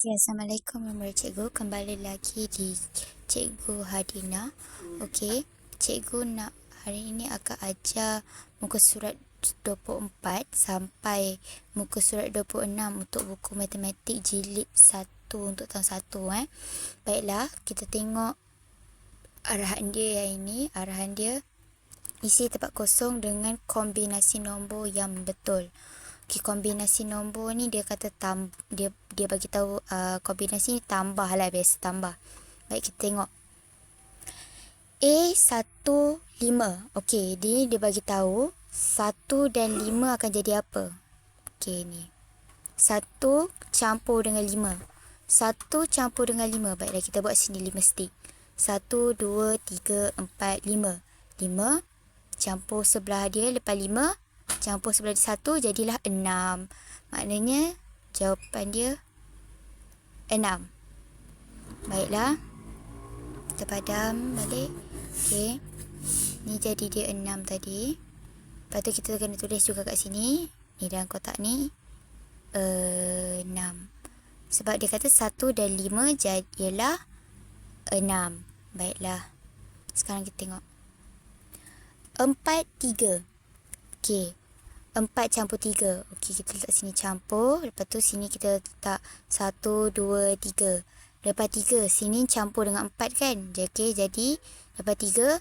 Okay, Assalamualaikum warahmatullahi cikgu. Kembali lagi di Cikgu Hadina. Okey, cikgu nak hari ini akan ajar muka surat 24 sampai muka surat 26 untuk buku matematik jilid 1 untuk tahun 1 eh. Baiklah, kita tengok arahan dia yang ini, arahan dia isi tempat kosong dengan kombinasi nombor yang betul. Okay, kombinasi nombor ni dia kata tam dia dia bagi tahu uh, kombinasi ni tambah lah biasa tambah. Baik kita tengok. A15. Okey, dia dia bagi tahu 1 dan 5 akan jadi apa? Okey ni. 1 campur dengan 5. 1 campur dengan 5. Baiklah kita buat sini 5 stick. 1 2 3 4 5. 5 campur sebelah dia lepas 5 campur sebelah satu jadilah enam. Maknanya jawapan dia enam. Baiklah. Kita padam balik. Okey. Ni jadi dia enam tadi. Lepas tu kita kena tulis juga kat sini. Ni dalam kotak ni. Enam. Sebab dia kata satu dan lima jadilah enam. Baiklah. Sekarang kita tengok. Empat, tiga. Okey. 4 campur 3. Okey, kita letak sini campur. Lepas tu sini kita letak 1, 2, 3. Lepas 3, sini campur dengan 4 kan? Okey, jadi lepas 3,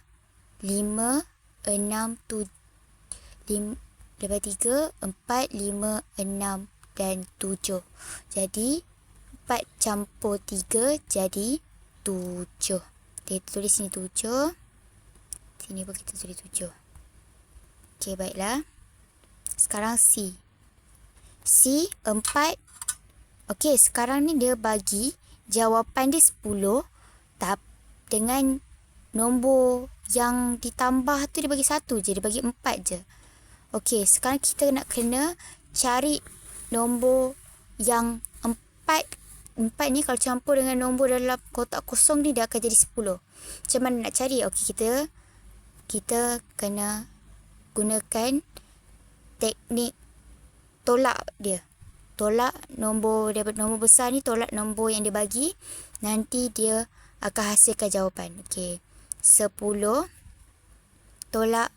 5, 6, 7. Lepas 3, 4, 5, 6 dan 7. Jadi 4 campur 3 jadi 7. Kita tulis sini 7. Sini pun kita tulis 7. Okey, baiklah. Sekarang C. C, 4. Okey, sekarang ni dia bagi jawapan dia 10. Tap, dengan nombor yang ditambah tu dia bagi 1 je. Dia bagi 4 je. Okey, sekarang kita nak kena cari nombor yang 4. 4 ni kalau campur dengan nombor dalam kotak kosong ni dia akan jadi 10. Macam mana nak cari? Okey, kita kita kena gunakan teknik tolak dia. Tolak nombor daripada nombor besar ni tolak nombor yang dia bagi. Nanti dia akan hasilkan jawapan. Okey. 10 tolak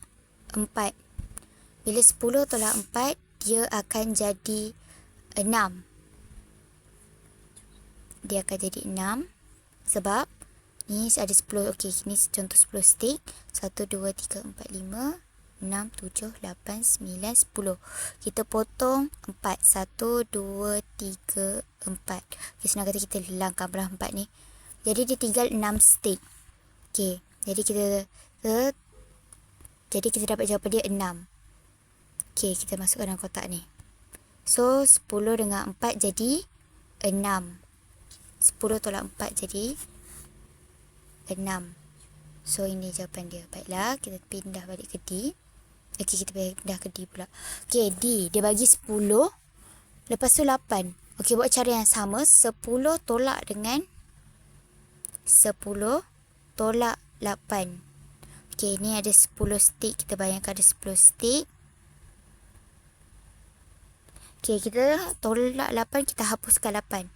4. Bila 10 tolak 4, dia akan jadi 6. Dia akan jadi 6. Sebab ni ada 10. Okey, ni contoh 10 stick. 1, 2, 3, 4, 5. 6, 7, 8, 9, 10. Kita potong 4. 1, 2, 3, 4. Okay, senang kata kita hilangkan belah 4 ni. Jadi dia tinggal 6 stick. Okay. Jadi kita ke, jadi kita dapat jawapan dia 6. Okay, kita masukkan dalam kotak ni. So, 10 dengan 4 jadi 6. 10 tolak 4 jadi 6. So, ini jawapan dia. Baiklah, kita pindah balik ke D. Okey, kita dah ke D pula. Okey, D. Dia bagi 10. Lepas tu 8. Okey, buat cara yang sama. 10 tolak dengan 10 tolak 8. Okey, ni ada 10 stick. Kita bayangkan ada 10 stick. Okey, kita tolak 8. Kita hapuskan 8.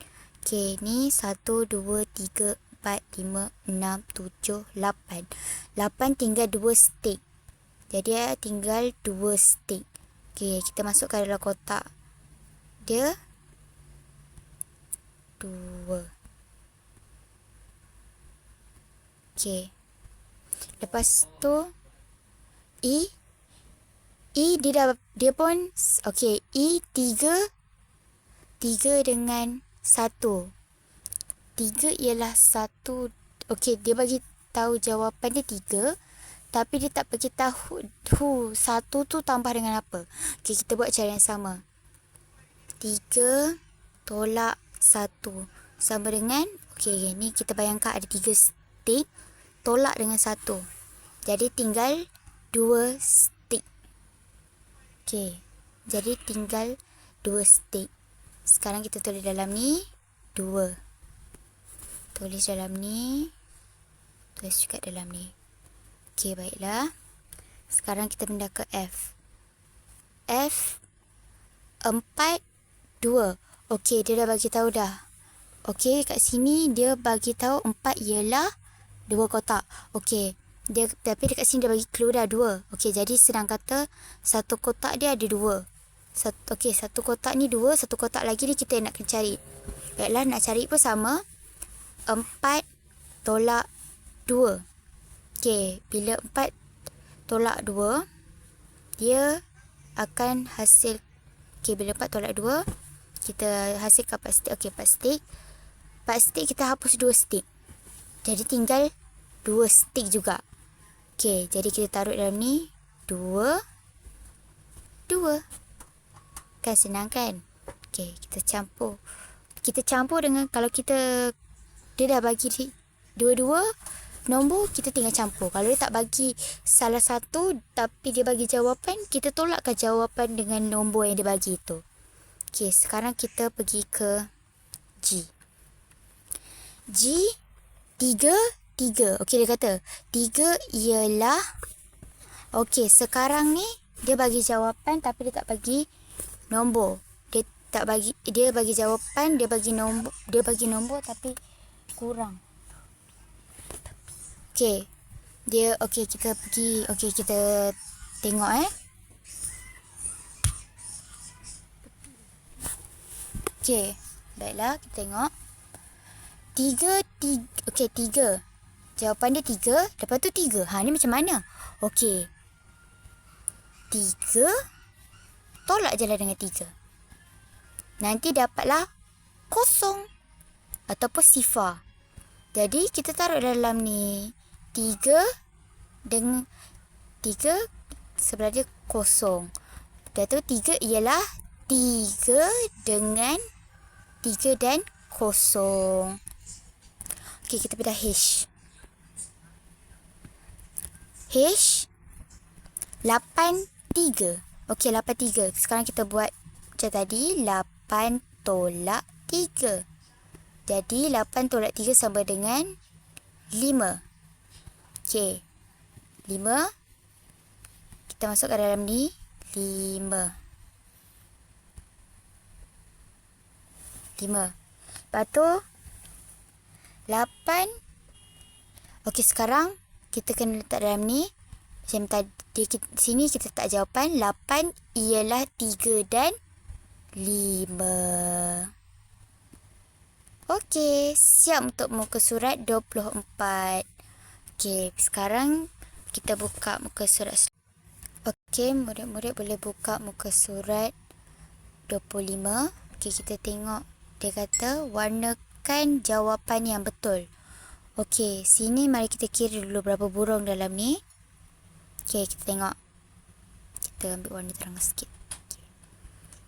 Okey, ni 1, 2, 3, 4, 5, 6, 7, 8. 8 tinggal 2 stick. Jadi ya, tinggal dua stick. Okey, kita masukkan dalam kotak. Dia dua. Okey. Lepas tu E E dia dah dia pun okey, E tiga tiga dengan satu. Tiga ialah satu. Okey, dia bagi tahu jawapan dia tiga. Tapi dia tak bagi tahu hu, satu tu tambah dengan apa. Okay, kita buat cara yang sama. Tiga tolak satu. Sama dengan, okay, ni kita bayangkan ada tiga stick. Tolak dengan satu. Jadi tinggal dua stick. Okay, jadi tinggal dua stick. Sekarang kita tulis dalam ni, dua. Tulis dalam ni. Tulis juga dalam ni. Okey, baiklah. Sekarang kita pindah ke F. F 4 2. Okey, dia dah bagi tahu dah. Okey, kat sini dia bagi tahu empat ialah dua kotak. Okey. Dia tapi dekat sini dia bagi clue dah dua. Okey, jadi senang kata satu kotak dia ada dua. Satu okey, satu kotak ni dua, satu kotak lagi ni kita nak kena cari. Baiklah, nak cari pun sama. Empat tolak dua. Okey, bila empat tolak dua, dia akan hasil Okey, bila empat tolak dua, kita hasilkan empat stick. Okey, empat stick. 4 stick kita hapus 2 stick. Jadi tinggal 2 stick juga. Okey, jadi kita taruh dalam ni 2 2. Kan senang kan? Okey, kita campur. Kita campur dengan kalau kita dia dah bagi dua-dua nombor kita tinggal campur. Kalau dia tak bagi salah satu tapi dia bagi jawapan, kita tolakkan jawapan dengan nombor yang dia bagi itu. Okey, sekarang kita pergi ke G. G tiga tiga. Okey dia kata tiga ialah okey sekarang ni dia bagi jawapan tapi dia tak bagi nombor. Dia tak bagi dia bagi jawapan dia bagi nombor dia bagi nombor tapi kurang. Okey. Dia okey kita pergi okey kita tengok eh. Okey. Baiklah kita tengok. Tiga, tiga. Okey, tiga. Jawapan dia tiga. Lepas tu tiga. Ha, ni macam mana? Okey. Tiga. Tolak je lah dengan tiga. Nanti dapatlah kosong. Ataupun sifar. Jadi, kita taruh dalam ni. Tiga. Dengan tiga. Sebelah dia kosong. Lepas tu tiga ialah tiga dengan tiga dan kosong. Okey, kita pindah H. H 83. Okey, 83. Sekarang kita buat macam tadi, 8 tolak 3. Jadi 8 tolak 3 sama dengan 5. Okey. 5 kita masuk ke dalam ni. 5. 5. Lepas tu 8 Okey sekarang kita kena letak dalam ni. Macam tadi kita, sini kita letak jawapan. 8 ialah 3 dan 5 Okey siap untuk muka surat 24 Okey sekarang kita buka muka surat Okey murid-murid boleh buka muka surat 25 Okey kita tengok dia kata warna berikan jawapan yang betul. Okey, sini mari kita kira dulu berapa burung dalam ni. Okey, kita tengok. Kita ambil warna terang sikit.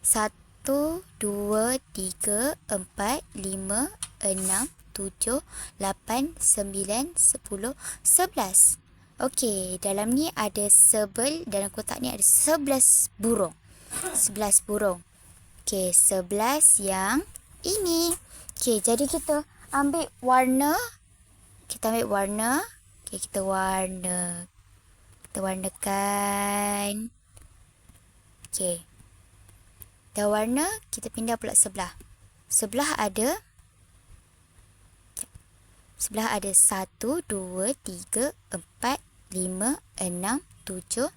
Satu, dua, tiga, empat, lima, enam, tujuh, lapan, sembilan, sepuluh, sebelas. Okey, dalam ni ada sebel, dalam kotak ni ada sebelas burung. Sebelas burung. Okey, sebelas yang ini. Okey, jadi kita ambil warna. Kita ambil warna. Okey, kita warna. Kita warnakan. Okey. Dah warna, kita pindah pula sebelah. Sebelah ada Sebelah ada 1, 2, 3, 4, 5, 6, 7,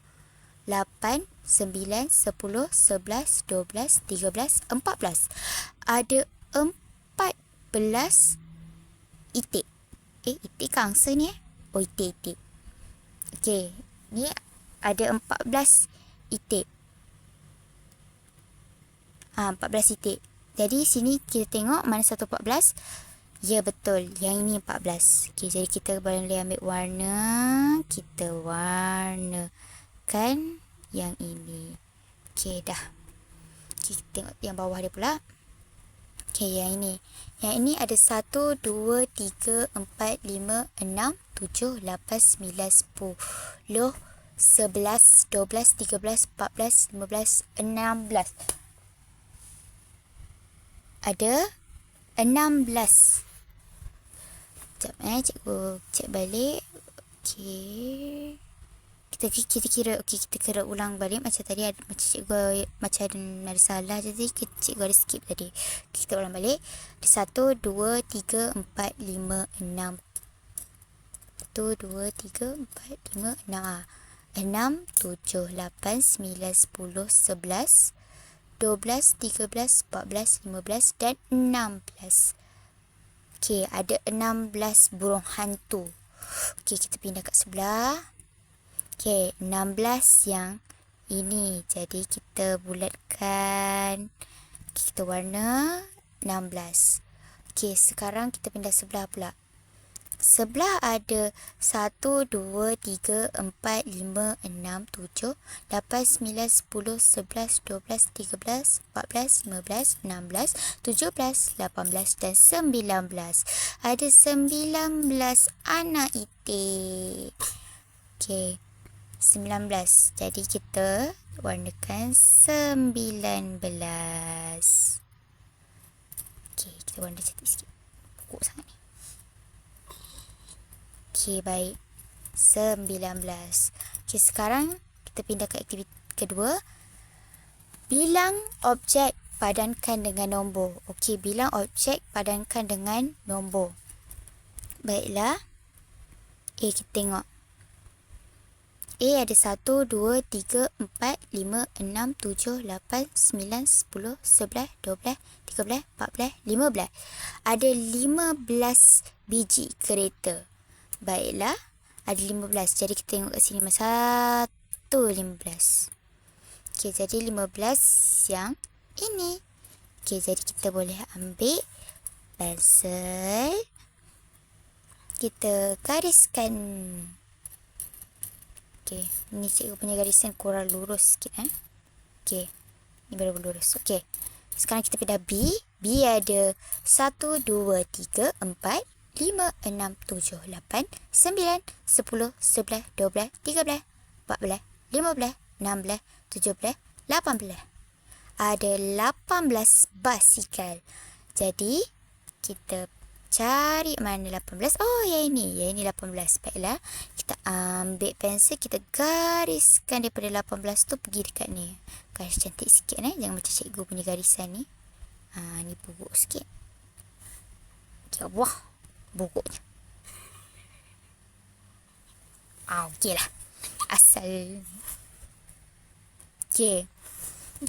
8, 9, 10, 11, 12, 13, 14. Ada 4 belas itik. Eh, itik ke angsa ni eh? Oh, itik, itik. Okey, ni ada empat belas itik. Ha, empat belas itik. Jadi, sini kita tengok mana satu empat belas. Ya, betul. Yang ini empat belas. Okey, jadi kita boleh ambil warna. Kita warnakan yang ini. Okey, dah. Okay, kita tengok yang bawah dia pula. Okey, yang ini. Yang ini ada 1, 2, 3, 4, 5, 6, 7, 8, 9, 10, 11, 12, 13, 14, 15, 16. Ada 16. Sekejap eh, cikgu cek balik. Okey. kita kita kira okey kita kira ulang balik. Macam tadi ada macam cikgu macam ada, ada salah jadi kita cikgu ada skip tadi. Kita ulang balik. Ada satu dua tiga empat lima enam. Satu dua tiga empat lima enam. Ah enam tujuh lapan sembilan sepuluh sebelas dua belas tiga belas empat belas lima belas dan enam belas Okey, ada 16 burung hantu. Okey, kita pindah kat sebelah. Okey, 16 yang ini. Jadi kita bulatkan. Kita warna 16. Okey, sekarang kita pindah sebelah pula. Sebelah ada 1, 2, 3, 4, 5, 6, 7, 8, 9, 10, 11, 12, 13, 14, 15, 16, 17, 18 dan 19. Ada 19 anak itik. Okey. 19. Jadi kita warnakan 19. Okey, kita warna cantik sikit. Pokok sangat ni. Okey, baik. 19. Okey, sekarang kita pindah ke aktiviti kedua. Bilang objek padankan dengan nombor. Okey, bilang objek padankan dengan nombor. Baiklah. A kita tengok. A ada 1, 2, 3, 4, 5, 6, 7, 8, 9, 10, 11, 12, 13, 14, 15. Ada 15 biji kereta. Baiklah. Ada 15. Jadi kita tengok kat sini. Satu 15. Okey, jadi 15 yang ini. Okey, jadi kita boleh ambil pensel. Kita gariskan. Okey, ni cikgu punya garisan kurang lurus sikit eh. Okey. Ni baru lurus. Okey. Sekarang kita pindah B. B ada 1 2 3 4 lima, enam, tujuh, lapan, sembilan, sepuluh, sebelas, dua belas, tiga belas, empat belas, lima belas, enam belas, tujuh belas, lapan belas. Ada lapan belas basikal. Jadi, kita cari mana lapan belas. Oh, yang ini. Yang ini lapan belas. Baiklah. Kita ambil pensel. Kita gariskan daripada lapan belas tu pergi dekat ni. Garis cantik sikit. Eh? Jangan macam cikgu punya garisan ni. Ha, ni buruk sikit. Okay, wah bukunya. Ah, okey lah. Asal. Okey.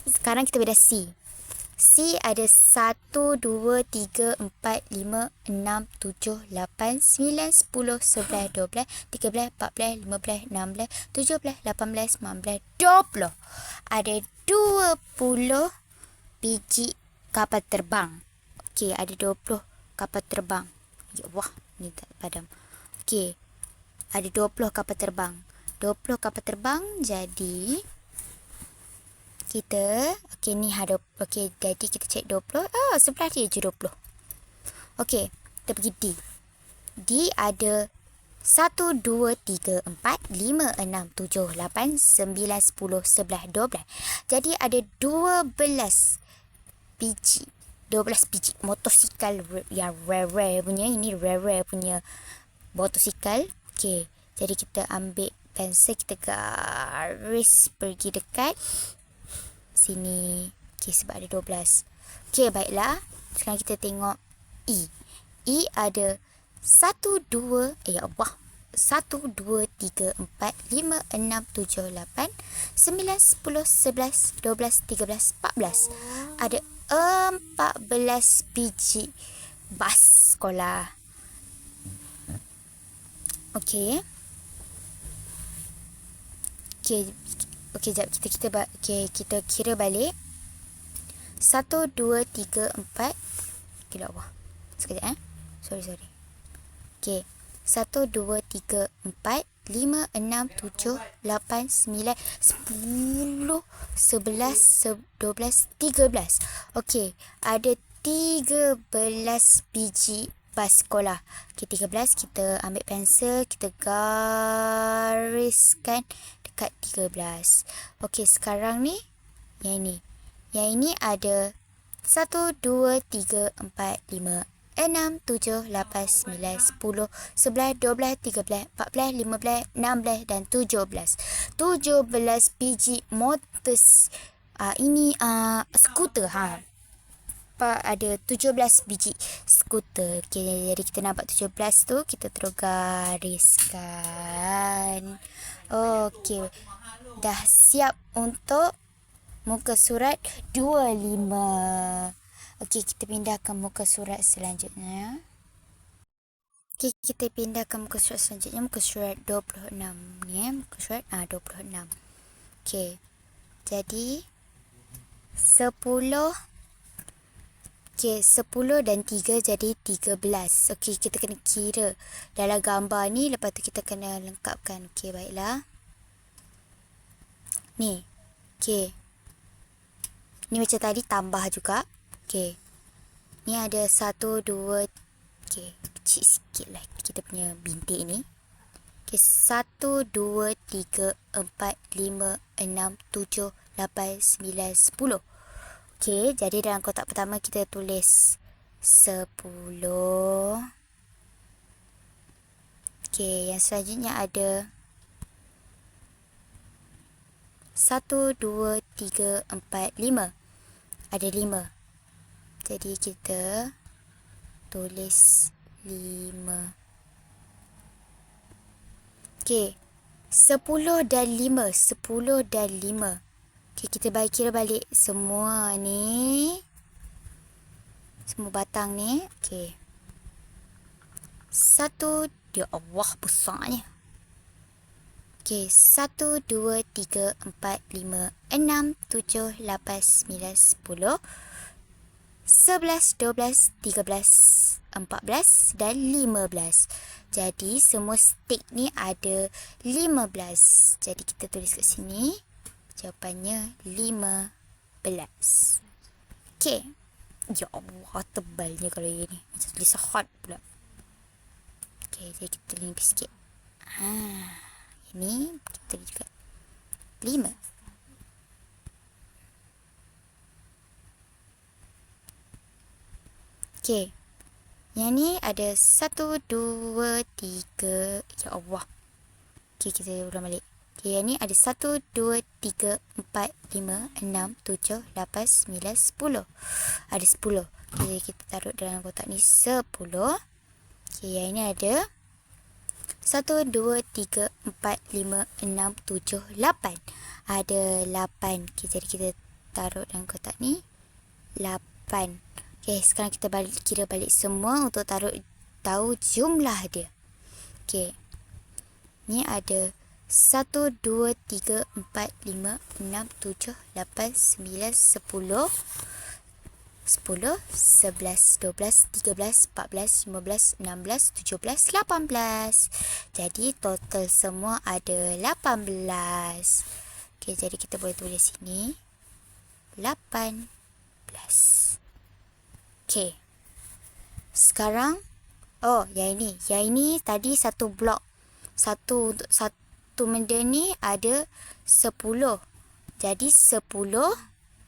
Sekarang kita beda C. C ada 1, 2, 3, 4, 5, 6, 7, 8, 9, 10, 11, 12, 13, 14, 15, 16, 17, 18, 19, 20. Ada 20 biji kapal terbang. Okey, ada 20 kapal terbang. Ya Allah, ni tak padam. Okey. Ada 20 kapal terbang. 20 kapal terbang jadi kita okey ni ada okey jadi kita cek 20. Oh, sebelah dia je 20. Okey, kita pergi D. D ada 1 2 3 4 5 6 7 8 9 10 11 12. Jadi ada 12 biji 12 biji motosikal yang rare-rare punya. Ini rare-rare punya motosikal. Okay. Jadi kita ambil pensel. Kita garis pergi dekat sini. Okay. Sebab ada 12. Okay. Baiklah. Sekarang kita tengok E. E ada 1, 2. Eh ya Allah. 1, 2, 3, 4, 5, 6, 7, 8, 9, 10, 11, 12, 13, 14. Ada 14 biji bas sekolah. Okey. Okey, okey jap kita kita okey kita kira balik. 1 2 3 4 Kira apa? Sekejap eh. Sorry sorry. Okey. 1 2 3 4 lima, enam, tujuh, lapan, sembilan, sepuluh, sebelas, dua belas, tiga belas. Okey, ada tiga belas biji bas sekolah. Okey, tiga belas. Kita ambil pensel, kita gariskan dekat tiga belas. Okey, sekarang ni, yang ini. Yang ini ada satu, dua, tiga, empat, lima, enam, tujuh, lapan, sembilan, sepuluh, sebelas, dua belas, tiga belas, empat belas, lima belas, enam belas dan tujuh belas. Tujuh belas biji motor uh, ini uh, skuter. Ha. Pak ada tujuh belas biji skuter. Okay, jadi kita nampak tujuh belas tu kita terus gariskan. Okey. Dah siap untuk muka surat dua lima. Okey, kita pindahkan muka surat selanjutnya. Okey, kita pindahkan muka surat selanjutnya. Muka surat 26 ni. Eh. Muka surat ah, 26. Okey. Jadi, 10. Okey, 10 dan 3 jadi 13. Okey, kita kena kira dalam gambar ni. Lepas tu kita kena lengkapkan. Okey, baiklah. Ni. Okey. Ni macam tadi tambah juga. Okey. Ni ada satu, dua. Okey. Kecil sikit lah kita punya bintik ni. Okey. Satu, dua, tiga, empat, lima, enam, tujuh, lapan, sembilan, sepuluh. Okey. Jadi dalam kotak pertama kita tulis sepuluh. Okey. Yang selanjutnya ada satu, dua, tiga, empat, lima. Ada lima. Jadi kita tulis lima. Okey. Sepuluh dan lima. Sepuluh dan lima. Okey, kita bagi kira balik semua ni. Semua batang ni. Okey. Satu. Ya Allah, besarnya. Okey, satu, dua, tiga, empat, lima, enam, tujuh, lapan, sembilan, sepuluh. 11, 12, 13, 14 dan 15. Jadi semua stick ni ada 15. Jadi kita tulis kat sini. Jawapannya 15. Okey. Ya Allah tebalnya kalau ini. Macam tulis hot pula. Okey, jadi kita tulis sikit. Ha, ini kita juga 5. Okey. Yang ni ada satu, dua, tiga. Ya Allah. Okey, kita ulang balik. Okey, yang ni ada satu, dua, tiga, empat, lima, enam, tujuh, lapan, sembilan, sepuluh. Ada sepuluh. Okey, kita taruh dalam kotak ni sepuluh. Okey, yang ini ada satu, dua, tiga, empat, lima, enam, tujuh, lapan. Ada lapan. Okey, jadi kita taruh dalam kotak ni. Lapan. Okey, sekarang kita balik kira balik semua untuk taruh tahu jumlah dia. Okey. Ni ada 1 2 3 4 5 6 7 8 9 10 10 11 12 13 14 15 16 17 18 jadi total semua ada 18 okey jadi kita boleh tulis sini. 18 Okey. Sekarang oh, yang ini. Yang ini tadi satu blok. Satu satu benda ni ada sepuluh. Jadi sepuluh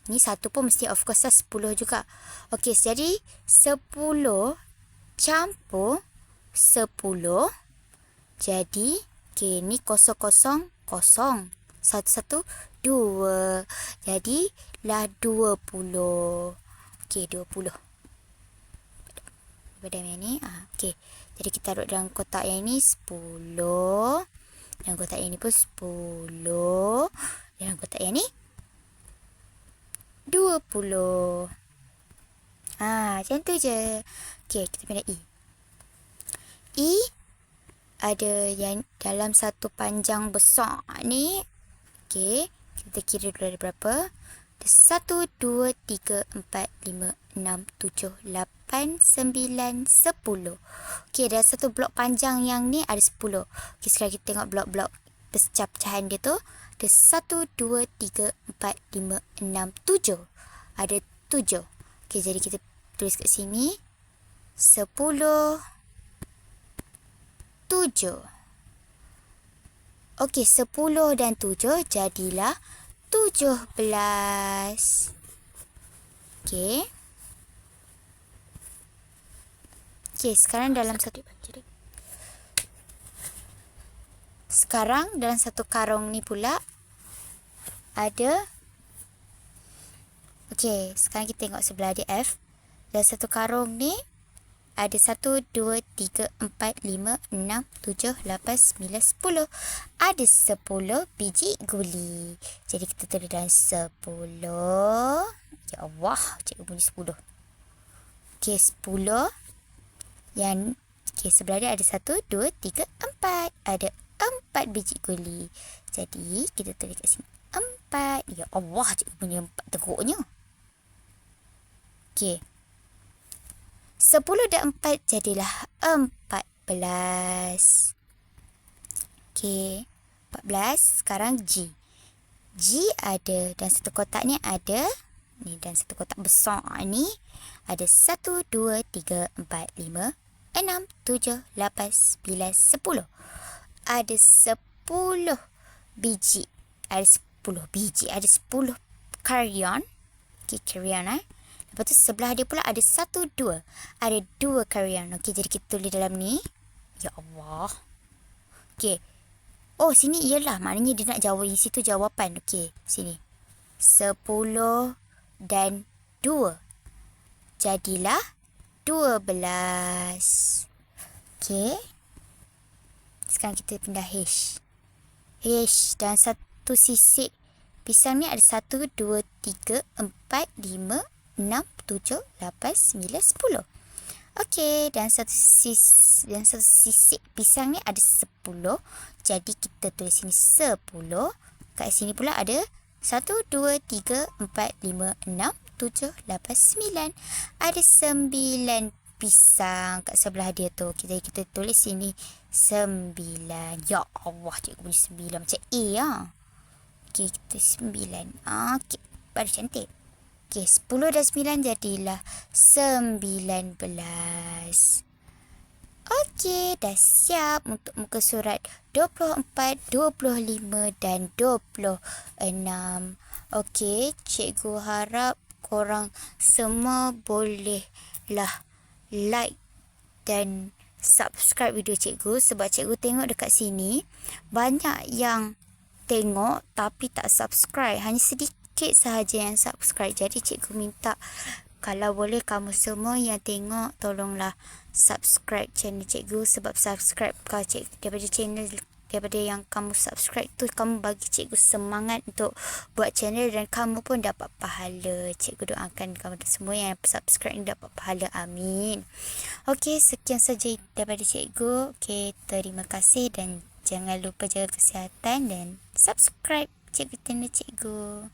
ni satu pun mesti of course lah sepuluh juga. Okey, jadi sepuluh campur sepuluh. Jadi, okey, ni kosong kosong kosong. Satu satu dua. Jadi, lah dua puluh. Okey, dua puluh daripada yang ni. Ah, okey. Jadi kita taruh dalam kotak yang ni 10. Dalam kotak yang ni pun 10. Dalam kotak yang ni 20. Ah, macam tu je. Okey, kita pindah E. E ada yang dalam satu panjang besar ni. Okey, kita kira dulu ada berapa. Satu, dua, tiga, empat, lima, enam, tujuh, lapan, sembilan, sepuluh. Okey, ada satu blok panjang yang ni ada sepuluh. Okey, sekarang kita tengok blok-blok pecah-pecahan dia tu. Ada satu, dua, tiga, empat, lima, enam, tujuh. Ada tujuh. Okey, jadi kita tulis kat sini. Sepuluh. Tujuh. Okey, sepuluh dan tujuh jadilah tujuh belas. Okey. Okey, sekarang dalam satu Sekarang dalam satu karung ni pula ada Okey, sekarang kita tengok sebelah dia F. Dalam satu karung ni ada 1 2 3 4 5 6 7 8 9 10. Ada 10 biji guli. Jadi kita tulis dalam 10. Ya Allah, cikgu bunyi 10. Okey, 10 yang okey sebelah dia ada 1 2 3 4. Ada empat biji guli. Jadi, kita tulis kat sini. Empat. Ya Allah, cikgu punya empat teruknya. Okey. Sepuluh dan empat jadilah empat belas. Okey. Empat belas. Sekarang G. G ada dan satu kotak ni ada. Ni dan satu kotak besar ni. Ada satu, dua, tiga, empat, lima, enam, tujuh, lapan, sembilan, sepuluh ada 10 biji. Ada 10 biji. Ada 10 karyon. Okay, karyon eh. Lepas tu sebelah dia pula ada 1, 2. Ada 2 karyon. Okay, jadi kita tulis dalam ni. Ya Allah. Okay. Oh, sini ialah. Maknanya dia nak jawab. Di situ jawapan. Okay, sini. 10 dan 2. Jadilah 12. Okay. Sekarang kita pindah H. H dan satu sisik pisang ni ada 1, 2, 3, 4, 5, 6, 7, 8, 9, 10. Okey, dan satu sis dan satu sisik pisang ni ada 10. Jadi kita tulis sini 10. Kat sini pula ada 1, 2, 3, 4, 5, 6, 7, 8, 9. Ada 9 pisang kat sebelah dia tu. Kita kita tulis sini sembilan. Ya Allah, cikgu punya sembilan macam A ya. Okey, kita sembilan. Okey, baru cantik. Okey, sepuluh dan sembilan jadilah sembilan belas. Okey, dah siap untuk muka surat 24, 25 dan 26. Okey, cikgu harap korang semua bolehlah like dan subscribe video cikgu. Sebab cikgu tengok dekat sini banyak yang tengok tapi tak subscribe. Hanya sedikit sahaja yang subscribe. Jadi cikgu minta kalau boleh kamu semua yang tengok tolonglah subscribe channel cikgu. Sebab subscribe kalau cikgu daripada channel daripada yang kamu subscribe tu kamu bagi cikgu semangat untuk buat channel dan kamu pun dapat pahala. Cikgu doakan kamu semua yang subscribe ni dapat pahala. Amin. Okey, sekian saja daripada cikgu. Okey, terima kasih dan jangan lupa jaga kesihatan dan subscribe cikgu channel cikgu